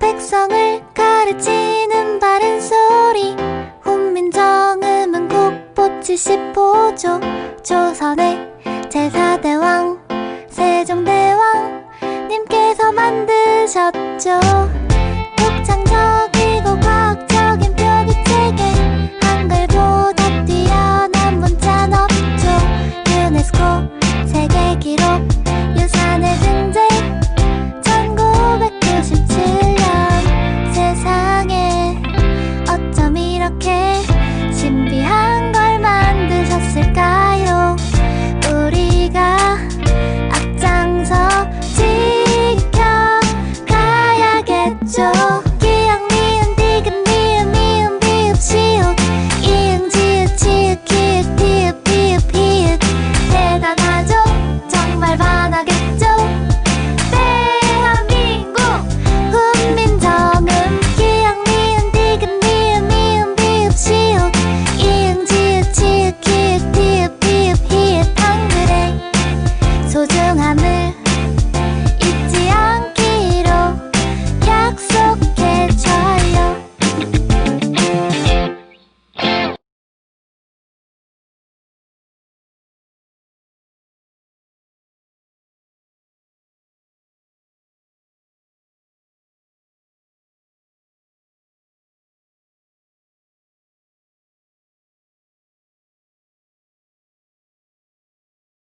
백성을 가르치는 바른 소리. 훈민정음은 국보 75조. 조선의 제4대왕 세종대왕 님께서 만드셨죠 저 기억 니은 디귿 니은 미음 비읍 시읍 이응 지읒 치읒 키읔 피읍 비읍 대단하죠? 정말 반하겠죠? 대한민국 국민정음. 기억 니은 디귿 미음 비읍 시읍 이응 지읒 치읒 키읔 피읍 비읍. 한글의 소중함을